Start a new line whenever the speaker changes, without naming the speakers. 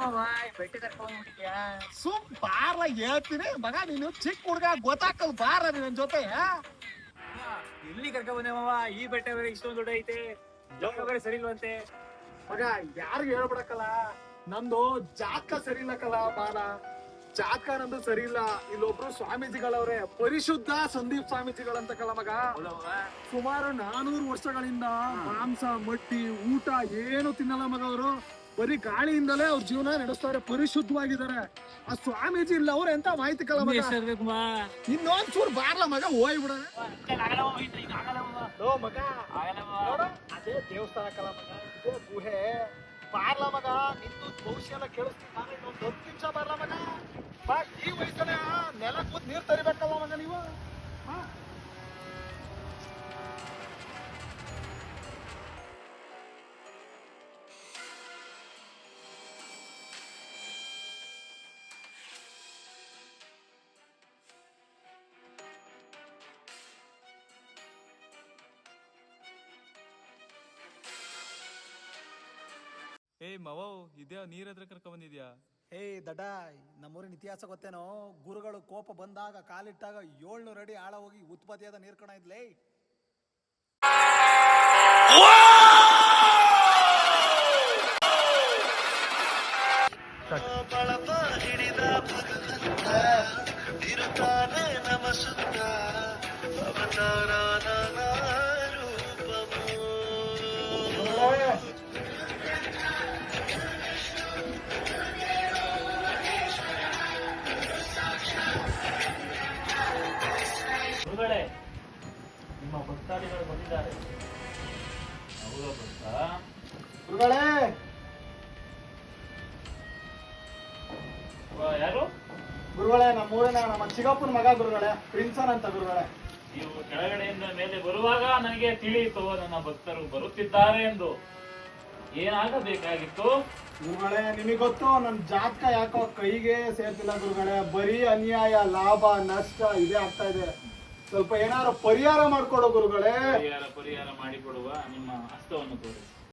ಮಾವ ಬೆಟ್ಟ ಕರ್ಕೊಂಡ್ಬಿಟ್ಟಿದ್ಯಾ
ಸುಮ್ ಬಾರ್ಲ ಹೇಳ್ತೀನಿ. ಮಗ ನೀನು ಚಿಕ್ಕ ಹುಡ್ಗ ಗೊತ್ತಾಕಲ್ ಬಾರ ನೀನ್ ಜೊತೆ?
ಎಲ್ಲಿ ಕರ್ಕೊಂಡ್ ಬಂದೆ ಮಾವ? ಈ ಬೆಟ್ಟ ಬೇರೆ ಇಷ್ಟೊಂದು ದೊಡ್ಡ ಐತೆ. ಜಾಗ ಬೇರೆ ಸರಿ ಇಲ್ವಂತೆ?
ಮಗ ಯಾರಿಗೂ ಹೇಳ್ಬಿಡಕ್ಕಲ್ಲ. ನಂದು ಜಾತಕ ಸರಿ ಇಲ್ಲಕ್ಕಲ್ಲ ಬಾಲ ಜಾತಕ ನಂದು ಸರಿ ಇಲ್ಲ. ಇಲ್ಲೊಬ್ರು ಸ್ವಾಮೀಜಿಗಳವ್ರೆ ಪರಿಶುದ್ಧ ಸಂದೀಪ್ ಸ್ವಾಮೀಜಿಗಳಂತಕ್ಕಲ್ಲ ಮಗ.
ಹೌದಾ
ಸುಮಾರು ನಾನೂರು ವರ್ಷಗಳಿಂದ ಮಾಂಸ ಮಟ್ಟಿ ಊಟ ಏನು ತಿನ್ನಲ್ಲ ಮಗ ಅವರು. ಬರೀ ಗಾಳಿಯಿಂದಲೇ ಅವ್ರ ಜೀವನ ನಡೆಸ್ತಾರೆ ಪರಿಶುದ್ಧವಾಗಿದ್ದಾರೆ. ಆ ಸ್ವಾಮೀಜಿ ಇಲ್ಲ ಅವ್ರ ಎಂತ ಮಾಹಿತಿ
ಇನ್ನು
ಮಗ? ಇನ್ನೊಂದ್ ಚೂರ್ ಬಾರ್ಲ ಮಗ ಹೋಯ್ ಬಿಡ ಮಗ. ಅದೇ ದೇವಸ್ಥಾನ ಕಲ ಮಗ. ಇದೇ ಗುಹೆ. ಬಾರ್ಲ ಮಗ ನಿಂದು ಭವಿಷ್ಯ ಎಲ್ಲ ಕೇಳಿಸ್ತೀನಿ ನಾನು ಇನ್ನೊಂದು ನಿಮಿಷ ಬಾರ್ಲ ಮಗ. ಈ ವಯಸ್ಸನ್ನ ಆ ನೆಲ ಕೂತ್ ನೀರ್ ತರಿಬೇಕಲ್ಲ ಮಗ ನೀವು? ಹಾ?
ಏಯ್ ಮವೋ ಇದ್ಯಾ ನೀರ್ ಹತ್ರ ಕರ್ಕೊಂಡ್ ಬಂದಿದ್ಯಾ
ಏಯ್ ದಡ ನಮ್ಮೂರಿನ ಇತಿಹಾಸ ಗೊತ್ತೇನೋ ಗುರುಗಳು ಕೋಪ ಬಂದಾಗ ಕಾಲಿಟ್ಟಾಗ ಏಳ್ನೂರು ಅಡಿ ಆಳ ಹೋಗಿ ಉತ್ಪತ್ತಿಯಾದ ನೀರ್ ಕಣ ಇದ್ಲೇ
ಗುರುಗಳೇ ಭಕ್ತಾದಿಗಳು ಬಂದಿದ್ದಾರೆ. ಹೌದಾ
ಗುರುಗಳೇ!
ವ- ಯಾರು?
ಗುರುಗಳೇ ನಮ್ಮೂರಿನ ನಮ್ಮ ಚಿಕ್ಕಪ್ಪನ ಮಗ ಗುರುಗಳೇ ಪ್ರಿನ್ಸನ್ ಅಂತ ಗುರುಗಳೇ.
ನೀವು ಕೆಳಗಡೆಯಿಂದ ಮೇಲೆ ಬರುವಾಗ ನನಗೆ ತಿಳಿಯಿತು ನನ್ನ ಭಕ್ತರು ಬರುತ್ತಿದ್ದಾರೆ ಎಂದು. ಏನಾಗಬೇಕಾಗಿತ್ತು?
ಗುರುಗಳೇ ನಿಮಗೆ ಗೊತ್ತು ನನ್ನ ಜಾತಕ ಯಾಕೋ ಕೈಗೆ ಸೇರ್ತಿಲ್ಲ ಗುರುಗಳೇ. ಬರೀ ಅನ್ಯಾಯ ಲಾಭ ನಷ್ಟ ಇದೇ ಆಗ್ತಾ ಇದೆ. ಸ್ವಲ್ಪ ಏನಾದ್ರು ಪರಿಹಾರ ಮಾಡ್ಕೊಡೋ ಗುರುಗಳೇ.
ಪರಿಹಾರ ಪರಿಹಾರ ಮಾಡಿಕೊಡುವ ನಿಮ್ಮ ಹಸ್ತವನ್ನು ತೋರಿಸಿ.